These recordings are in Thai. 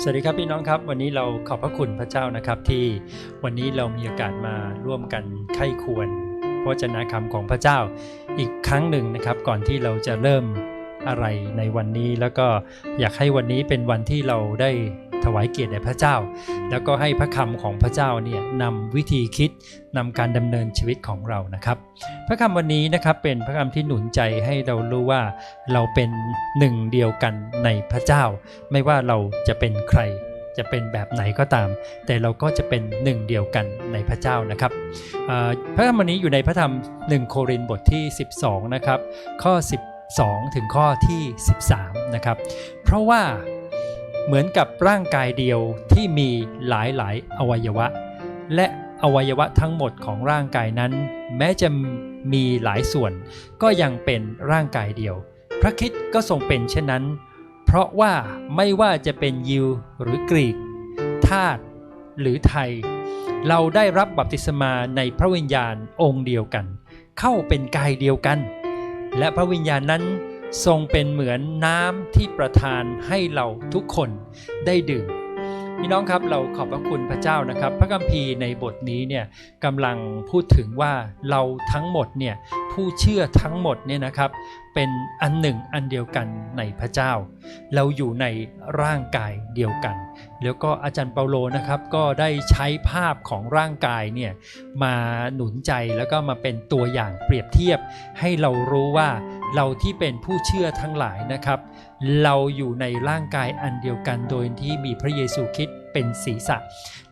สวัสดีครับพี่น้องครับ วันนี้เราขอบพระคุณพระเจ้านะครับ ที่วันนี้เรามีโอกาสมาร่วมกันไข้ควรพระวจนะคำของพระเจ้าอีกครั้งหนึ่งนะครับ ก่อนที่เราจะเริ่ม อะไรในวันนี้ แล้วก็อยากให้วันนี้เป็นวันที่เราได้ถวายเกียรติแด่พระเจ้า แล้วก็ให้พระคำของพระเจ้าเนี่ยนำวิธีคิดนำการดำเนินชีวิตของเรานะครับ พระคำวันนี้นะครับเป็นพระคำที่หนุนใจให้เรารู้ว่าเราเป็นหนึ่งเดียวกันในพระเจ้า ไม่ว่าเราจะเป็นใครจะเป็นแบบไหนก็ตาม แต่เราก็จะเป็นหนึ่งเดียวกันในพระเจ้านะครับพระคำวันนี้อยู่ในพระธรรม 1 โครินธ์บทที่ 12 นะครับ ข้อ 2 ถึงข้อที่ 13 นะครับ เพราะว่าเหมือนกับร่างกายเดียวที่มีหลายหลายๆ อวัยวะ และอวัยวะทั้งหมดของร่างกายนั้น แม้จะมีหลายส่วน ก็ยังเป็นร่างกายเดียว พระคิดก็ทรงเป็นเช่นนั้น เพราะว่าไม่ว่าจะเป็นยิวหรือกรีกทาสหรือไทย เราได้รับบัพติศมาในพระวิญญาณองค์เดียวกัน เข้าเป็นกายเดียวกัน และพระวิญญาณนั้นทรงเป็นเหมือนน้ำที่ประทานให้เราทุกคนได้ดื่มพี่น้องครับเราขอบพระคุณพระเจ้านะครับ พระคัมภีร์ในบทนี้เนี่ยกำลังพูดถึงว่าเราทั้งหมดเนี่ยผู้เชื่อทั้งหมดเนี่ยนะครับ เป็นอันหนึ่งอันเดียวกันในพระเจ้า เราอยู่ในร่างกายเดียวกัน แล้วก็อาจารย์เปาโลนะครับก็ได้ใช้ภาพของร่างกายเนี่ยมาหนุนใจแล้วก็มาเป็นตัวอย่างเปรียบเทียบ ให้เรารู้ว่าเราที่เป็นผู้เชื่อทั้งหลายนะครับ เราอยู่ในร่างกายอันเดียวกัน โดยที่มีพระเยซูคริสต์เป็นศีรษะ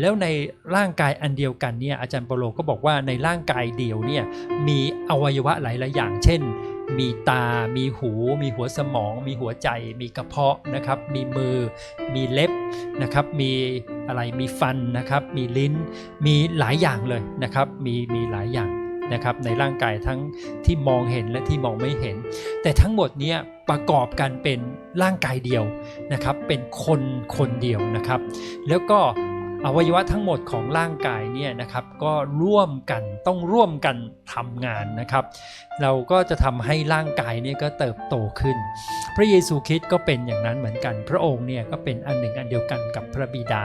แล้วในร่างกายอันเดียวกันเนี่ยอาจารย์เปาโลก็บอกว่าในร่างกายเดียวเนี่ยมีอวัยวะหลายๆอย่างเช่น มีตา มีหู มีหัวสมอง มีหัวใจ มีกระเพาะนะครับ มีมือ มีเล็บนะครับ มีอะไร มีฟันนะครับ มีลิ้น มีหลายอย่างเลยนะครับ มีมีหลายอย่างนะครับในร่างกายทั้งที่มองเห็นและที่มองไม่เห็น แต่ทั้งหมดนี้ประกอบกันเป็นร่างกายเดียวนะครับ เป็นคนคนเดียวนะครับ แล้วก็ อวัยวะทั้งหมดของร่างกายเนี่ยนะครับก็ร่วมกันต้องร่วมกันทำงานนะครับ เราก็จะทำให้ร่างกายเนี่ยก็เติบโตขึ้น พระเยซูคริสต์ก็เป็นอย่างนั้นเหมือนกัน พระองค์เนี่ยก็เป็นอันหนึ่งอันเดียวกันกับพระบิดา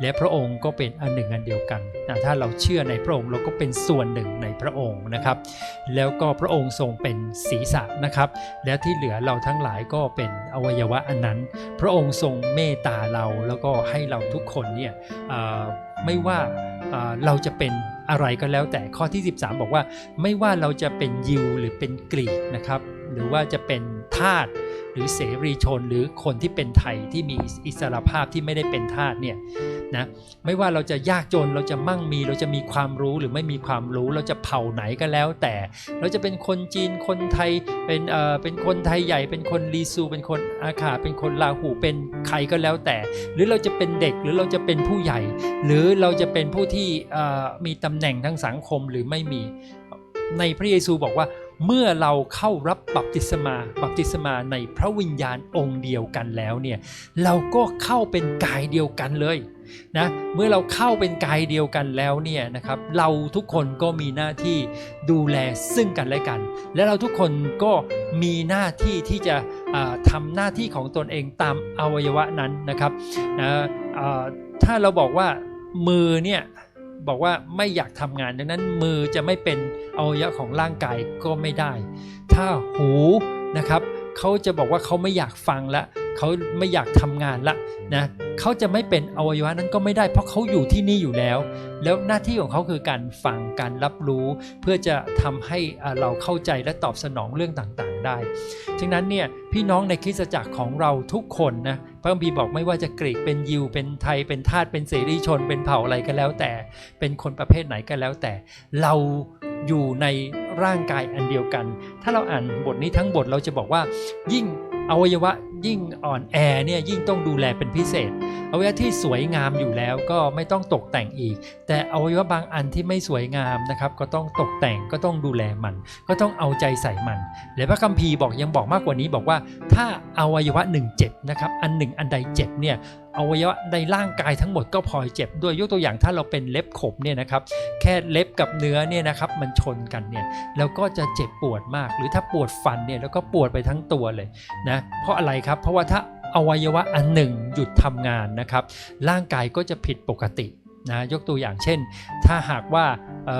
และพระองค์ก็เป็นอันหนึ่งอันเดียวกันนะถ้าเราเชื่อในพระองค์เราก็เป็นส่วนหนึ่งในพระองค์นะครับ แล้วก็พระองค์ทรงเป็นศีรษะนะครับ และที่เหลือเราทั้งหลายก็เป็นอวัยวะอันนั้น พระองค์ทรงเมตตาเราแล้วก็ให้เราทุกคนเนี่ยไม่ว่าเราจะเป็นอะไรก็แล้วแต่ข้อที่ 13 บอกว่า ไม่ว่าเราจะเป็นยิวหรือเป็นกรีกนะครับ หรือว่าจะเป็นทาส หรือเสรีชนหรือคนที่เป็นไทยที่มีอิสรภาพที่ไม่ได้เป็นทาสเนี่ยนะไม่ว่าเราจะยากจนเราจะมั่งมีเราจะมีความรู้หรือไม่มีความรู้เราจะเผ่าไหนก็แล้ว แต่เราจะเป็นคนจีนคนไทยเป็นเอ่อเป็นคนไทยใหญ่ เป็นคนลีซู เป็นคนอาขาเป็นคนลาหูเป็นใครก็แล้วแต่ หรือเราจะเป็นเด็กหรือเราจะเป็นผู้ใหญ่ หรือเราจะเป็นผู้ที่เอ่อมีตำแหน่งทางสังคมหรือไม่มีในพระเยซูบอกว่า เมื่อเราเข้ารับบัพติศมา บัพติศมาในพระวิญญาณองค์เดียวกันแล้วเนี่ยเราก็เข้าเป็นกายเดียวกันเลยนะเมื่อเราเข้าเป็นกายเดียวกันแล้วเนี่ยนะครับเราทุกคนก็มีหน้าที่ดูแลซึ่งกันและกัน และเราทุกคนก็มีหน้าที่ที่จะอ่าทำหน้าที่ของตนเองตามอวัยวะนั้นนะครับนะถ้าเราบอกว่ามือเนี่ย บอกว่าไม่อยากทำงานดังนั้นมือจะไม่เป็นอวัยวะของร่างกายก็ไม่ได้ ถ้าหูนะครับเขาจะบอกว่าเขาไม่อยากฟังละเขาไม่อยากทำงานละนะเขาจะไม่เป็นอวัยวะนั้นก็ไม่ได้ เพราะเขาอยู่ที่นี่อยู่แล้ว แล้วหน้าที่ของเขาคือการฟังการรับรู้ เพื่อจะทำให้เราเข้าใจและตอบสนองเรื่องต่าง ได้ ฉะนั้นเนี่ยพี่น้องในคริสตจักรของเราทุกคนนะพระคัมภีร์บอกไม่ว่าจะกรีกเป็นยิว เป็นไทย เป็นทาสเป็นเสรีชน เป็นเผ่าอะไรก็แล้วแต่ เป็นคนประเภทไหนก็แล้วแต่ เราอยู่ในร่างกายอันเดียวกัน ถ้าเราอ่านบทนี้ทั้งบทเราจะบอกว่ายิ่ง อวัยวะยิ่งอ่อนแอเนี่ยยิ่งต้องดูแลเป็นพิเศษ อวัยวะที่สวยงามอยู่แล้วก็ไม่ต้องตกแต่งอีก แต่อวัยวะบางอันที่ไม่สวยงามนะครับ ก็ต้องตกแต่งก็ต้องดูแลมัน ก็ต้องเอาใจใส่มัน และพระคัมภีร์บอกยังบอกมากกว่านี้บอกว่า ถ้าอวัยวะหนึ่งเจ็บนะครับ อันหนึ่งอันใดเจ็บเนี่ยอวัยวะในร่างกายทั้งหมดก็พลอยเจ็บด้วยยกตัวอย่างถ้าเราเป็นเล็บขบเนี่ยนะครับแค่เล็บกับเนื้อเนี่ยนะครับมันชนกันเนี่ยแล้วก็จะเจ็บปวดมาก หรือถ้าปวดฟันเนี่ยแล้วก็ปวดไปทั้งตัวเลยนะเพราะอะไรครับ เพราะว่าถ้าอวัยวะอันหนึ่งหยุดทำงานนะครับ ร่างกายก็จะผิดปกตินะยกตัวอย่างเช่น ถ้าหากว่าอ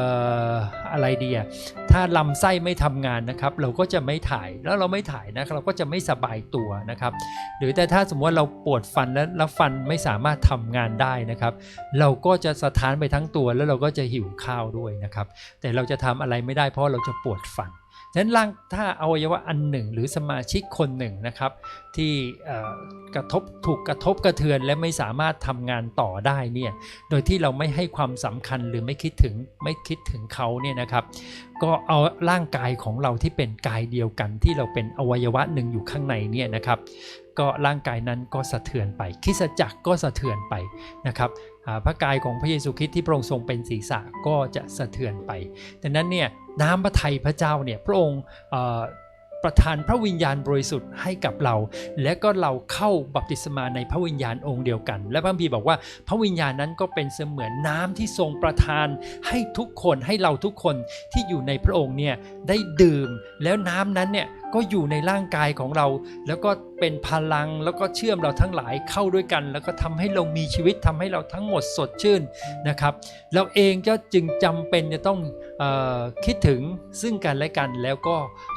ออะไรดีอะถ้าลำไส้ไม่ทำงานนะครับ เราก็จะไม่ถ่ายแล้วเราไม่ถ่ายนะเราก็จะไม่สบายตัวนะครับ หรือแต่ถ้าสมมติว่าเราปวดฟันแล้วแล้วฟันไม่สามารถทำงานได้นะครับ เราก็จะสะท้านไปทั้งตัวแล้วเราก็จะหิวข้าวด้วยนะครับ แต่เราจะทำอะไรไม่ได้เพราะเราจะปวดฟัน นั้นร่างถ้าอวัยวะอันหนึ่งหรือสมาชิกคนหนึ่งนะครับ ที่กระทบถูกกระทบกระเทือนและไม่สามารถทำงานต่อได้เนี่ยโดยที่เราไม่ให้ความสำคัญหรือไม่คิดถึงไม่คิดถึงเขาเนี่ยนะครับก็เอาร่างกายของเราที่เป็นกายเดียวกัน ที่เราเป็นอวัยวะหนึ่งอยู่ข้างในเนี่ยนะครับก็ร่างกายนั้นก็สะเทือนไปคิสจักรก็สะเทือนไปนะครับ พระกายของพระเยซูคริสต์ที่พระองค์ทรงเป็นศีรษะก็จะสะเทือนไปดังนั้นเนี่ยน้ำพระทัยพระเจ้าเนี่ยพระองค์ประทานพระวิญญาณบริสุทธิ์ให้กับเรา และก็เราเข้าบัพติศมาในพระวิญญาณองค์เดียวกัน และพระคัมภีบอกว่าพระวิญญาณนั้นก็เป็นเสมือนน้ำที่ทรงประทานให้ทุกคนให้เราทุกคนที่อยู่ในพระองค์เนี่ยได้ดื่ม แล้วน้ำนั้นเนี่ย ก็อยู่ในร่างกายของเรา แล้วก็เป็นพลังแล้วก็เชื่อมเราทั้งหลายเข้าด้วยกัน แล้วก็ทำให้เรามีชีวิตทำให้เราทั้งหมดสดชื่นนะครับ เราเองก็จึงจำเป็นจะต้องออคิดถึงซึ่งกันและกันแล้วก็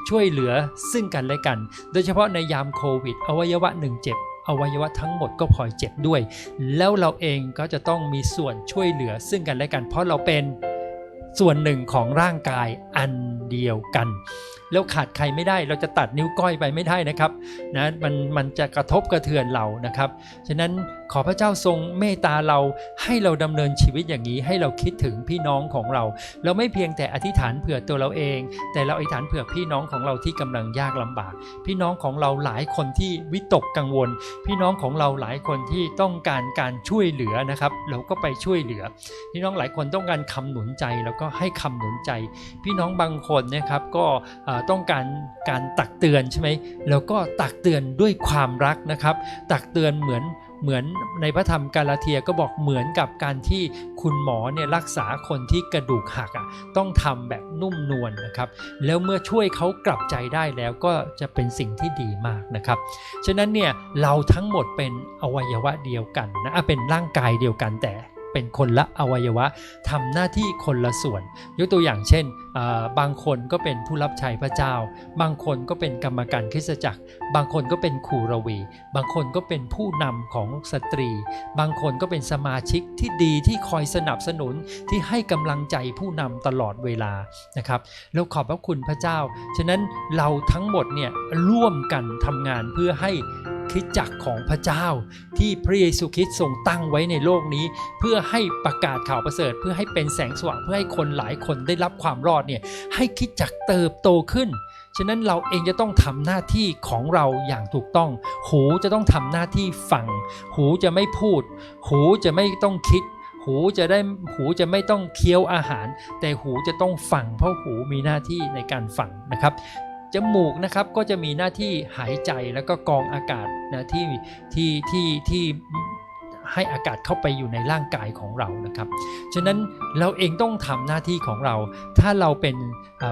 ช่วยเหลือซึ่งกันและกัน โดยเฉพาะในยามโควิด อวัยวะหนึ่งเจ็บอวัยวะทั้งหมดก็พลอยเจ็บด้วย แล้วเราเองก็จะต้องมีส่วนช่วยเหลือซึ่งกันและกัน เพราะเราเป็นส่วนหนึ่งของร่างกายอันเดียวกัน แล้วขาดใครไม่ได้ เราจะตัดนิ้วก้อยไปไม่ได้นะครับนะมันมันจะกระทบกระเทือนเรานะครับ ฉะนั้นขอพระเจ้าทรงเมตตาเราให้เราดำเนินชีวิตอย่างนี้ให้เราคิดถึงพี่น้องของเรา เราไม่เพียงแต่อธิษฐานเผื่อตัวเราเอง แต่เราอธิษฐานเผื่อพี่น้องของเราที่กำลังยากลำบาก พี่น้องของเราหลายคนที่วิตกกังวล พี่น้องของเราหลายคนที่ต้องการการช่วยเหลือนะครับ เราก็ไปช่วยเหลือ พี่น้องหลายคนต้องการคำหนุนใจแล้วก็ให้คำหนุนใจ พี่น้องบางคนนะครับก็ต้องการการตักเตือนใช่ไหมแล้วก็ตักเตือนด้วยความรักนะครับ ตักเตือนเหมือน เหมือนในพระธรรมกาลาเทียก็บอกเหมือนกับการที่คุณหมอเนี่ยรักษาคนที่กระดูกหักอะต้องทำแบบนุ่มนวลนะครับ แล้วเมื่อช่วยเขากลับใจได้แล้วก็จะเป็นสิ่งที่ดีมากนะครับ ฉะนั้นเนี่ยเราทั้งหมดเป็นอวัยวะเดียวกันนะอะเป็นร่างกายเดียวกันแต่ เป็นคนละอวัยวะทำหน้าที่คนละส่วน ยกตัวอย่างเช่น บางคนก็เป็นผู้รับใช้พระเจ้า บางคนก็เป็นกรรมการคริสตจักร บางคนก็เป็นครูรวี บางคนก็เป็นผู้นำของสตรี บางคนก็เป็นสมาชิกที่ดีที่คอยสนับสนุนที่ให้กำลังใจผู้นำตลอดเวลานะครับแล้วขอบพระคุณพระเจ้า ฉะนั้นเราทั้งหมดเนี่ยร่วมกันทำงานเพื่อให้ คริสตจักรของพระเจ้า ที่พระเยซูคริสต์ทรงตั้งไว้ในโลกนี้ เพื่อให้ประกาศข่าวประเสริฐ เพื่อให้เป็นแสงสว่างเพื่อให้คนหลายคนได้รับความรอดเนี่ยให้คริดจักรเติบโตขึ้นฉะนั้นเราเองจะต้องทำหน้าที่ของเราอย่างถูกต้อง หูจะต้องทำหน้าที่ฟัง หูจะไม่พูด หูจะไม่ต้องคิด หูจะได้หูจะไม่ต้องเคี้ยวอาหาร แต่หูจะต้องฟังเพราะหูมีหน้าที่ในการฟังนะครับ จมูกนะครับก็จะมีหน้าที่หายใจแล้วก็กรองอากาศนะที่ที่ที่ที่ ให้อากาศเข้าไปอยู่ในร่างกายของเรานะครับ ฉะนั้นเราเองต้องทำหน้าที่ของเรา ถ้าเราเป็น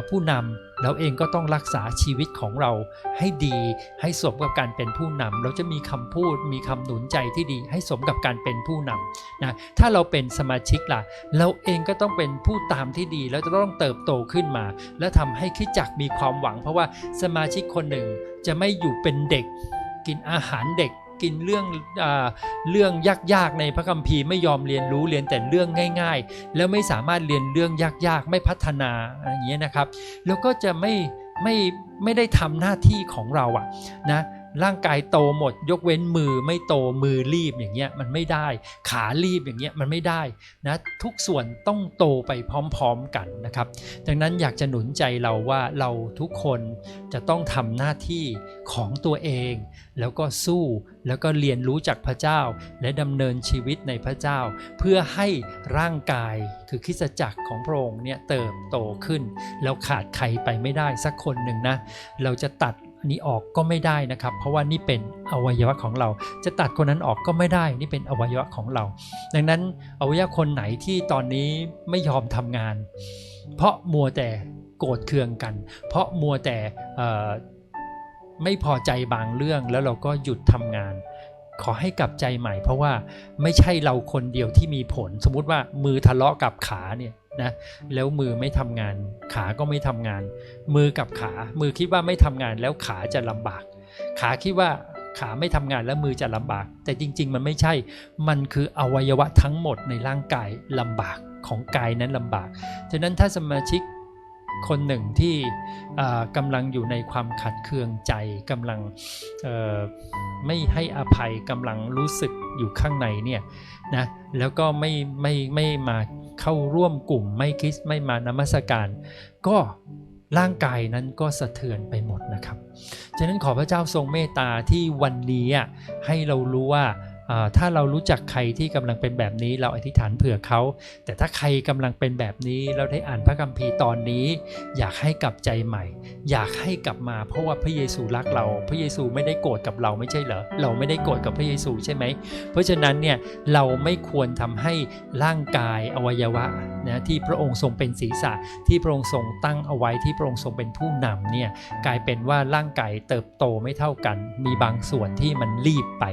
ผู้นำเราเองก็ต้องรักษาชีวิตของเราให้ดีให้สมกับการเป็นผู้นำเราจะมีคำพูดมีคำหนุนใจที่ดีให้สมกับการเป็นผู้นำนะถ้าเราเป็นสมาชิกล่ะ เราเองก็ต้องเป็นผู้ตามที่ดี แล้วจะต้องเติบโตขึ้นมา และทำให้คิดจักรมีความหวัง เพราะว่าสมาชิกคนหนึ่งจะไม่อยู่เป็นเด็ก กินอาหารเด็ก กินเรื่องอเรื่องยากๆในพระคัมภีร์ไม่ยอมเรียนรู้เรียนแต่เรื่องง่าย ๆ แล้วไม่สามารถเรียนเรื่องยากๆ ไม่พัฒนาอะไรอย่างเงี้ยนะครับ แล้วก็จะไม่ไม่ไม่ได้ทำหน้าที่ของเราอะนะ ร่างกายโตหมด ยกเว้นมือไม่โตมือรีบอย่างเงี้ยมันไม่ได้ ขารีบอย่างเงี้ยมันไม่ได้นะทุกส่วนต้องโตไปพร้อมๆกันนะครับ ดังนั้นอยากจะหนุนใจเราว่าเราทุกคนจะต้องทำหน้าที่ของตัวเอง แล้วก็สู้แล้วก็เรียนรู้จากพระเจ้า และดำเนินชีวิตในพระเจ้า เพื่อให้ร่างกายคือคริสจักรของพระองค์เนี่ยเติบโตขึ้น แล้วขาดใครไปไม่ได้สักคนหนึ่งนะเราจะตัด อันนี้ออกก็ไม่ได้นะครับ เพราะว่านี่เป็นอวัยวะของเรา จะตัดคนนั้นออกก็ไม่ได้ นี่เป็นอวัยวะของเรา ดังนั้นอวัยวะคนไหนที่ตอนนี้ไม่ยอมทำงาน เพราะมัวแต่โกรธเคืองกัน เพราะมัวแต่ไม่พอใจบางเรื่องแล้วเราก็หยุดทำงาน ขอให้กลับใจใหม่ เพราะว่าไม่ใช่เราคนเดียวที่มีผล สมมุติว่ามือทะเลาะกับขาเนี่ย นะแล้วมือไม่ทำงาน ขาก็ไม่ทำงาน มือกับขา มือคิดว่าไม่ทำงานแล้วขาจะลำบาก ขาคิดว่าขาไม่ทำงานแล้วมือจะลำบาก แต่จริง ๆ มันไม่ใช่ มันคืออวัยวะทั้งหมดในร่างกายลำบากของกายนั้นลำบาก ฉะนั้นถ้าสมาชิกคนหนึ่งที่อ่ากำลังอยู่ในความขัดเคืองใจกำลังเอ่อไม่ให้อภัยกำลังรู้สึกอยู่ข้างในเนี่ยนะแล้วก็ไม่ไม่ไม่มา เข้าร่วมกลุ่มไม่คิดไม่มานมัสการ ก็ร่างกายนั้นก็สะเทือนไปหมดนะครับ ฉะนั้นขอพระเจ้าทรงเมตตาที่วันนี้ให้เรารู้ว่า ถ้าเรารู้จักใครที่กำลังเป็นแบบนี้ เราอธิษฐานเผื่อเขา แต่ถ้าใครกำลังเป็นแบบนี้เราได้อ่านพระคัมภีร์ตอนนี้ อยากให้กลับใจใหม่ อยากให้กลับมาเพราะว่าพระเยซูรักเรา พระเยซูไม่ได้โกรธกับเราไม่ใช่เหรอเราไม่ได้โกรธกับพระเยซูใช่ไหมเพราะฉะนั้นเนี่ยเราไม่ควรทำให้ร่างกายอวัยวะนะที่พระองค์ทรงเป็นศีรษะที่พระองค์ทรงตั้งเอาไว้ที่พระองค์ทรงเป็นผู้นำเนี่ยกลายเป็นว่าร่างกายเติบโตไม่เท่ากัน มีบางส่วนที่มันรีบไป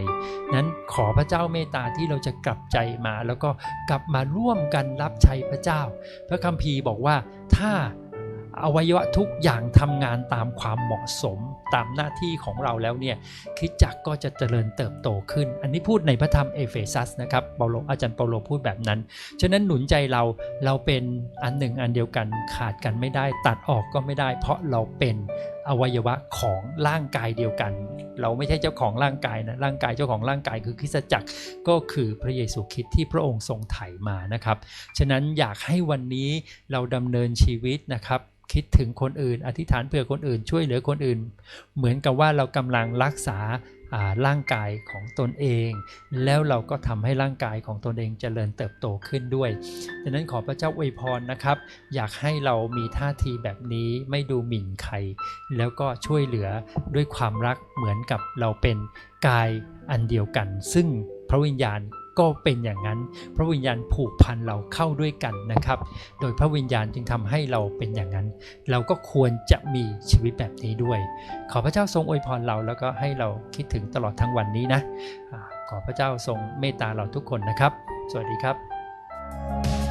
นั้นขออพระเจ้าเมตตาที่เราจะกลับใจมา แล้วก็กลับมาร่วมกันรับใช้พระเจ้า พระคัมภีร์บอกว่าถ้าอวัยวะทุกอย่างทำงานตามความเหมาะสมตามหน้าที่ของเราแล้วเนี่ยคิดจักก็จะเจริญเติบโตขึ้น อันนี้พูดในพระธรรมเอเฟซัสนะครับเปาโลอาจารย์เปาโลพูดแบบนั้น ฉะนั้นหนุนใจเราเราเป็นอันหนึ่งอันเดียวกันขาดกันไม่ได้ ตัดออกก็ไม่ได้ เพราะเราเป็น อวัยวะของร่างกายเดียวกัน เราไม่ใช่เจ้าของร่างกายนะร่างกายเจ้าของร่างกายคือคริสตจักรก็คือพระเยซูคริสต์ที่พระองค์ทรงไถ่มานะครับ ฉะนั้นอยากให้วันนี้เราดำเนินชีวิตนะครับคิดถึงคนอื่น อธิษฐานเผื่อคนอื่นช่วยเหลือคนอื่น เหมือนกับว่าเรากำลังรักษา ร่างกายของตนเอง แล้วเราก็ทำให้ร่างกายของตนเองเจริญเติบโตขึ้นด้วยดังนั้นขอพระเจ้าอวยพรนะครับ อยากให้เรามีท่าทีแบบนี้ไม่ดูหมิ่นใคร แล้วก็ช่วยเหลือด้วยความรักเหมือนกับเราเป็นกายอันเดียวกัน ซึ่งพระวิญญาณ ก็เป็นอย่างนั้น พระวิญญาณผูกพันเราเข้าด้วยกันนะครับ โดยพระวิญญาณจึงทำให้เราเป็นอย่างนั้น เราก็ควรจะมีชีวิตแบบนี้ด้วย ขอพระเจ้าทรงอวยพรเราแล้วก็ให้เราคิดถึงตลอดทั้งวันนี้นะ ขอพระเจ้าทรงเมตตาเราทุกคนนะครับ สวัสดีครับ